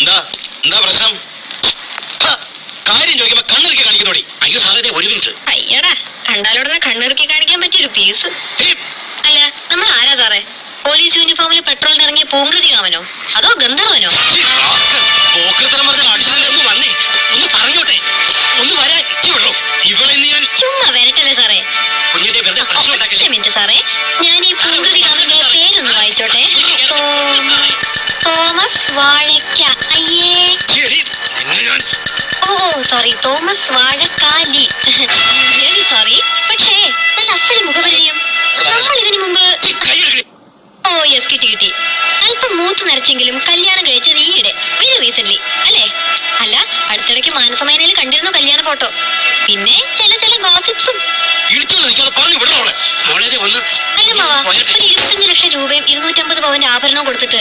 എന്താ? എന്താ പ്രശ്നം? കാര്യം ചോദിക്കുമ്പോ കണ്ണിറുക്കി കാണിക്കുന്നോടി. അയ്യോ സാറേ ഒരു മിനിറ്റ്. അയ്യടാ കണ്ടാലുടനെ കണ്ണിറുക്കി കാണിക്കാൻ പറ്റിയൊരു പീസ് അല്ല നമ്മൾ ആരാ സാറേ? പോലീസ് യൂണിഫോമിൽ പെട്രോളിന് ഇറങ്ങിയ പൂങ്കൃതി തോമസ് വാഴയ്ക്ക. അയ്യേ. ഓ സോറി തോമസ് വാഴക്കാലി. സോറി പക്ഷേ നല്ല അസൽ മുഖപരിചയം നമ്മൾ ഇതിനു മുമ്പ്. ഓ യെസ് കിട്ടി കിട്ടി. അല്പം മൂത്ത് നരച്ചെങ്കിലും കല്യാണം കഴിച്ചത് ഈയിടെ വെരി റീസെന്റ് അല്ലേ? അല്ല അടുത്തിടയ്ക്ക് മാനസമേനയിൽ കണ്ടിരുന്നു കല്യാണ ഫോട്ടോ. പിന്നെ ചില ചില ഗോസിപ്സും അല്ല മാവാ. ഒരു ഇരുപത്തഞ്ച് ലക്ഷം രൂപയും ഇരുന്നൂറ്റമ്പത് പവന്റെ ആഭരണവും കൊടുത്തിട്ട്